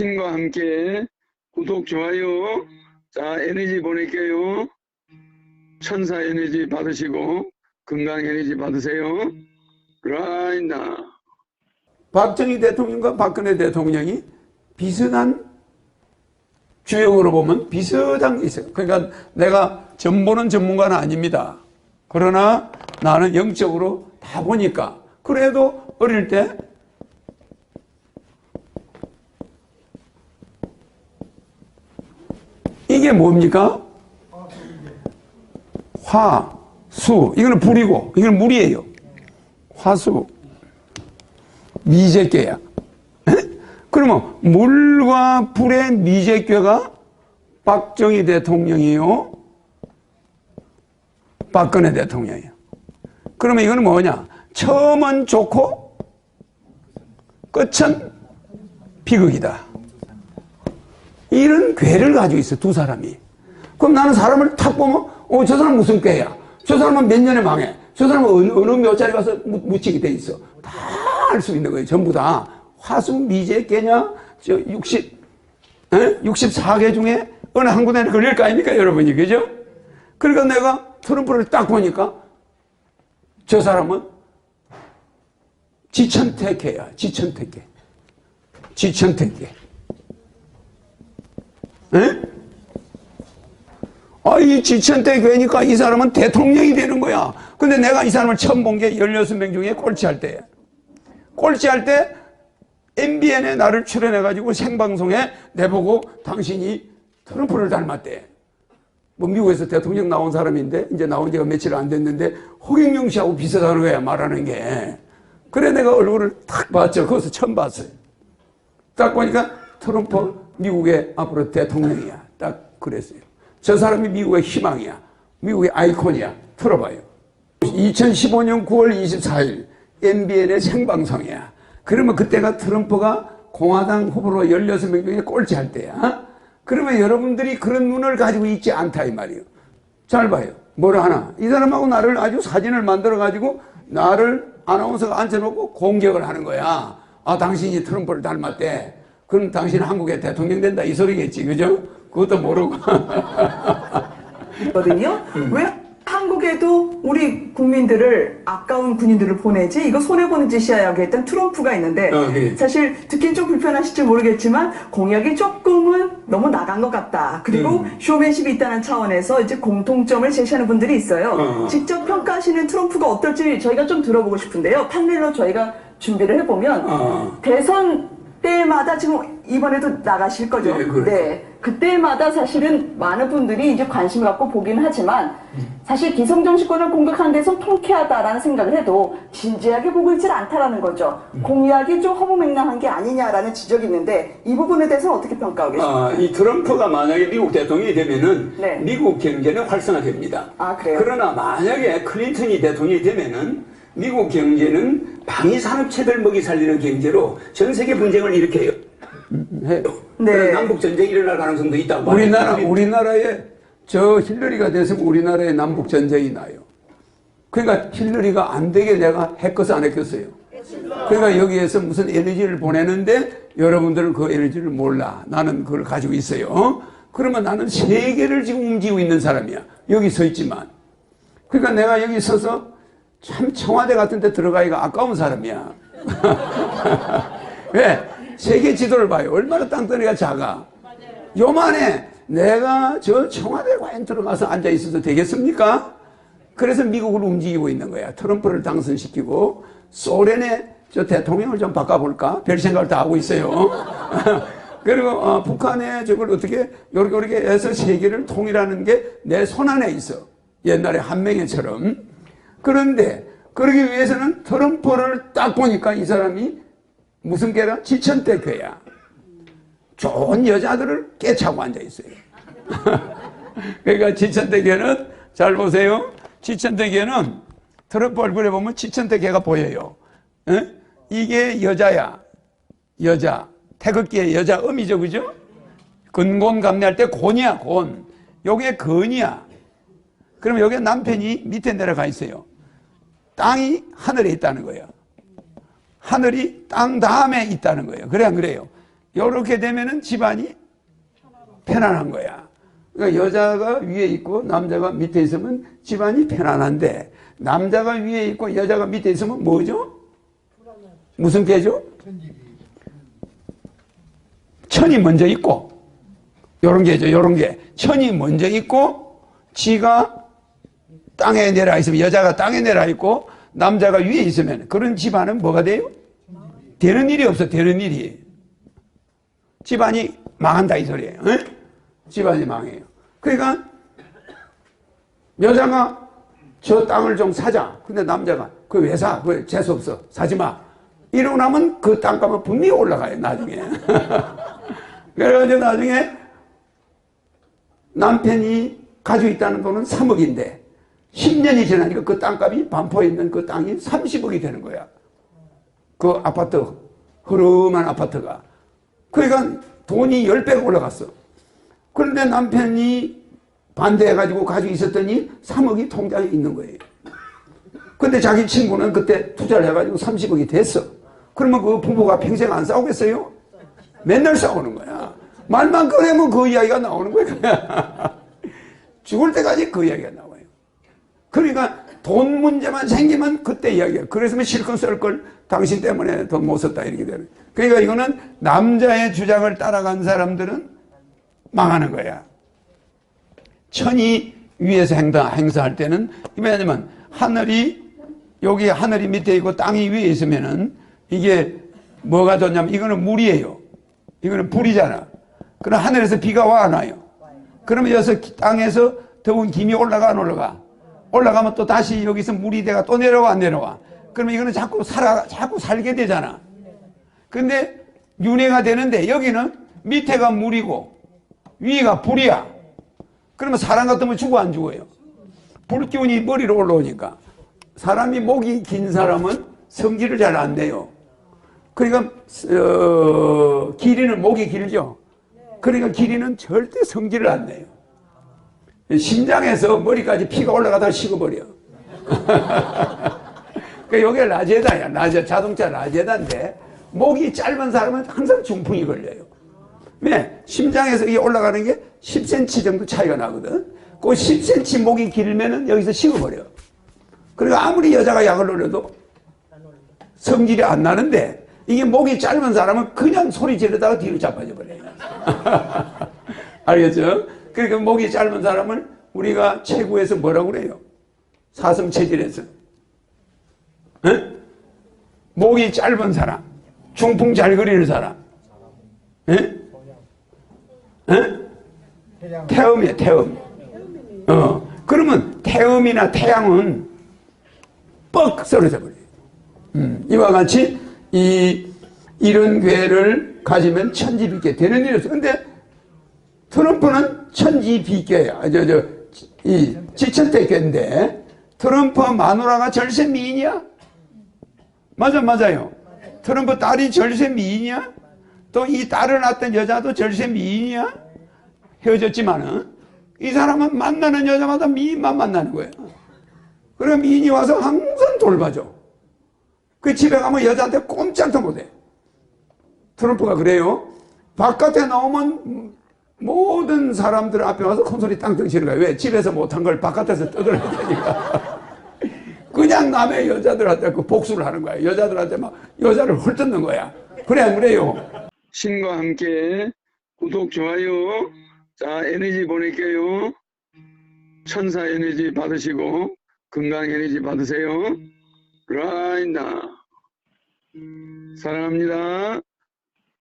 당신과 함께 구독, 좋아요. 자, 에너지 보낼게요. 천사 에너지 받으시고 건강 에너지 받으세요. 그라인다. 박정희 대통령과 박근혜 대통령이 비슷한 주역으로 보면 비슷한 게 있어요. 그러니까 내가 전보는 전문가는 아닙니다. 그러나 나는 영적으로 다 보니까 그래도 어릴 때 이게 뭡니까? 화, 수. 이거는 불이고, 이거는 물이에요. 화수. 미제괴야. 그러면 물과 불의 미제괴가 박정희 대통령이요. 박근혜 대통령이에요. 그러면 이거는 뭐냐? 처음은 좋고 끝은 비극이다. 이런 괴를 가지고 있어 두 사람이. 그럼 나는 사람을 탁 보면 어 저 사람 무슨 괴야? 저 사람은 몇 년에 망해? 저 사람은 어느, 어느 몇 자리 가서 무- 묻히게 돼 있어. 다 알 수 있는 거예요. 전부 다. 화수 미제 괴냐? 저 60, 에? 64개 중에 어느 한 군데는 걸릴 거 아닙니까, 여러분이. 그죠? 그러니까 내가 트럼프를 딱 보니까 저 사람은 지천택해야, 지천택해. 지천택해. 에? 아, 이 지천택 괴니까 이 사람은 대통령이 되는 거야. 근데 내가 이 사람을 처음 본 게 16명 중에 꼴찌할 때야. 꼴찌할 때 MBN에 나를 출연해가지고 생방송에 내보고 당신이 트럼프를 닮았대. 뭐 미국에서 대통령 나온 사람인데 이제 나온 지가 며칠 안 됐는데 허경영 씨하고 비슷하다는 거야 말하는 게. 그래 내가 얼굴을 딱 봤죠. 거기서 처음 봤어요. 딱 보니까 트럼프 미국의 앞으로 대통령이야. 딱 그랬어요. 저 사람이 미국의 희망이야. 미국의 아이콘이야. 들어봐요. 2015년 9월 24일 MBN의 생방송이야. 그러면 그때가 트럼프가 공화당 후보로 16명 중에 꼴찌할 때야. 그러면 여러분들이 그런 눈을 가지고 있지 않다 이 말이에요. 잘 봐요. 뭐라 하나. 이 사람하고 나를 아주 사진을 만들어 가지고 나를 아나운서가 앉혀놓고 공격을 하는 거야. 아 당신이 트럼프를 닮았대. 그럼 당신은 한국의 대통령 된다 이 소리겠지 그죠? 그것도 모르고 거든요. 왜 한국에도 우리 국민들을 아까운 군인들을 보내지 이거 손해 보는 짓이야 여기 했던 트럼프가 있는데 어, 예. 사실 듣긴 좀 불편하실지 모르겠지만 공약이 조금은 너무 나간 것 같다. 그리고 음. 쇼맨십이 있다는 차원에서 이제 공통점을 제시하는 분들이 있어요. 어. 직접 평가하시는 트럼프가 어떨지 저희가 좀 들어보고 싶은데요. 판넬로 저희가 준비를 해보면 어. 대선 때마다 지금 이번에도 나가실 거죠. 네, 그렇죠. 네. 그때마다 사실은 많은 분들이 이제 관심을 갖고 보긴 하지만 사실 기성 정치권을 공격하는 데서 통쾌하다라는 생각을 해도 진지하게 보고 있질 않다라는 거죠. 공약이 좀 허무맹랑한 게 아니냐라는 지적이 있는데 이 부분에 대해서는 어떻게 평가하고 계십니까? 아, 이 트럼프가 만약에 미국 대통령이 되면은 네. 미국 경제는 활성화됩니다. 아, 그래요? 그러나 만약에 클린턴이 대통령이 되면은 미국 경제는 방위 산업체들 먹이 살리는 경제로 전 세계 분쟁을 일으켜요. 네. 그래서 남북 전쟁이 일어날 가능성도 있다고. 우리나라, 봐요. 우리나라에 저 힐러리가 됐으면 우리나라에 남북 전쟁이 나요. 그러니까 힐러리가 안 되게 내가 했겠어 안 했겠어요. 그러니까 여기에서 무슨 에너지를 보내는데 여러분들은 그 에너지를 몰라. 나는 그걸 가지고 있어요. 어? 그러면 나는 세계를 지금 움직이고 있는 사람이야. 여기 서 있지만. 그러니까 내가 여기 서서 참 청와대 같은 데 들어가기가 아까운 사람이야. 왜? 세계 지도를 봐요. 얼마나 땅덩이가 작아. 요만해. 내가 저 청와대 과연 들어가서 앉아 있어도 되겠습니까? 그래서 미국을 움직이고 있는 거야. 트럼프를 당선시키고 소련의 저 대통령을 좀 바꿔볼까? 별 생각을 다 하고 있어요. 그리고 어, 북한의 저걸 어떻게 요렇게 요렇게 해서 세계를 통일하는 게 내 손안에 있어. 옛날에 한명회처럼. 그런데 그러기 위해서는 트럼프를 딱 보니까 이 사람이 무슨 괴라? 지천대 괴야. 좋은 여자들을 깨차고 앉아 있어요. 그러니까 지천대개는 잘 보세요. 지천대개는 트럼프 얼굴에 보면 지천대개가 보여요. 에? 이게 여자야. 여자. 태극기의 여자 음이죠, 그죠? 근곤 감내할 때 곤이야, 곤. 요게 근이야. 그러면 여기 남편이 밑에 내려가 있어요. 땅이 하늘에 있다는 거예요. 하늘이 땅 다음에 있다는 거예요. 그래 안 그래요? 이렇게 되면은 집안이 편안한 거야. 그러니까 여자가 위에 있고 남자가 밑에 있으면 집안이 편안한데 남자가 위에 있고 여자가 밑에 있으면 뭐죠? 무슨 개죠? 천이 먼저 있고 요런 게죠. 요런 게 천이 먼저 있고 지가 땅에 내려 있으면 여자가 땅에 내려 있고 남자가 위에 있으면 그런 집안은 뭐가 돼요? 되는 일이 없어. 되는 일이. 집안이 망한다 이 소리예요. 응? 집안이 망해요. 그러니까 여자가 저 땅을 좀 사자. 근데 남자가 그 왜 사? 그 재수 없어. 사지 마. 이러고 나면 그 땅값은 분명히 올라가요. 나중에. 그래가지고 나중에 남편이 가지고 있다는 돈은 3억인데 10년이 지나니까 그 땅값이 반포에 있는 그 땅이 30억이 되는 거야. 그 아파트, 흐름한 아파트가. 그러니까 돈이 10배가 올라갔어. 그런데 남편이 반대해가지고 가지고 있었더니 3억이 통장에 있는 거예요. 근데 자기 친구는 그때 투자를 해가지고 30억이 됐어. 그러면 그 부부가 평생 안 싸우겠어요? 맨날 싸우는 거야. 말만 꺼내면 그 이야기가 나오는 거야. 죽을 때까지 그 이야기가 나와요. 그러니까 돈 문제만 생기면 그때 이야기야. 그래서 실컷 쓸 걸 당신 때문에 돈 못 썼다 이렇게 되는. 그러니까 이거는 남자의 주장을 따라간 사람들은 망하는 거야. 천이 위에서 행사, 행사할 때는 왜냐면 하늘이 여기 하늘이 밑에 있고 땅이 위에 있으면은 이게 뭐가 좋냐면 이거는 물이에요. 이거는 불이잖아. 그럼 하늘에서 비가 와 안 와요. 그러면 여기서 땅에서 더운 김이 올라가 안 올라가? 올라가면 또 다시 여기서 물이 돼가 또 내려와 안 내려와? 그러면 이거는 자꾸 살아 자꾸 살게 되잖아. 근데 윤회가 되는데 여기는 밑에가 물이고 위가 불이야. 그러면 사람 같으면 죽어 안 죽어요? 불기운이 머리로 올라오니까 사람이 목이 긴 사람은 성질을 잘안 내요. 그러니까 어, 길이는 목이 길죠. 그러니까 길이는 절대 성질을 안 내요. 심장에서 머리까지 피가 올라가다 식어버려. 그러니까 이게 라제다야. 라제, 자동차 라제다인데 목이 짧은 사람은 항상 중풍이 걸려요. 왜? 심장에서 이게 올라가는 게 10cm 정도 차이가 나거든. 그 10cm 목이 길면은 여기서 식어버려. 그러니까 아무리 여자가 약을 올려도 성질이 안 나는데 이게 목이 짧은 사람은 그냥 소리 지르다가 뒤로 자빠져 버려요. 알겠죠? 그러니까 목이 짧은 사람을 우리가 최고에서 뭐라고 그래요? 사슴체질에서. 에? 목이 짧은 사람, 중풍 잘 그리는 사람. 에? 에? 태음이야, 태음. 어, 그러면 태음이나 태양은 뻑 썰어져 버려요. 음, 이와 같이 이 이런 괴를 가지면 천지비계 되는 일이 없어. 근데 트럼프는 천지비계야. 저, 저, 이 지천대 괴인데 트럼프 마누라가 절세 미인이야? 맞아, 맞아요. 트럼프 딸이 절세 미인이야? 또 이 딸을 낳았던 여자도 절세 미인이야? 헤어졌지만은 이 사람은 만나는 여자마다 미인만 만나는 거예요. 그럼 미인이 와서 항상 돌봐줘. 그 집에 가면 여자한테 꼼짝도 못해. 트럼프가 그래요. 바깥에 나오면 모든 사람들 앞에 와서 콘솔이 땅땅 치는 거야. 왜? 집에서 못한 걸 바깥에서 떠들어야 되니까. 그냥 남의 여자들한테 그 복수를 하는 거야. 여자들한테 막 여자를 헐뜯는 거야. 그래, 안 그래요? 신과 함께 구독, 좋아요. 자, 에너지 보낼게요. 천사 에너지 받으시고, 건강 에너지 받으세요. now. 사랑합니다.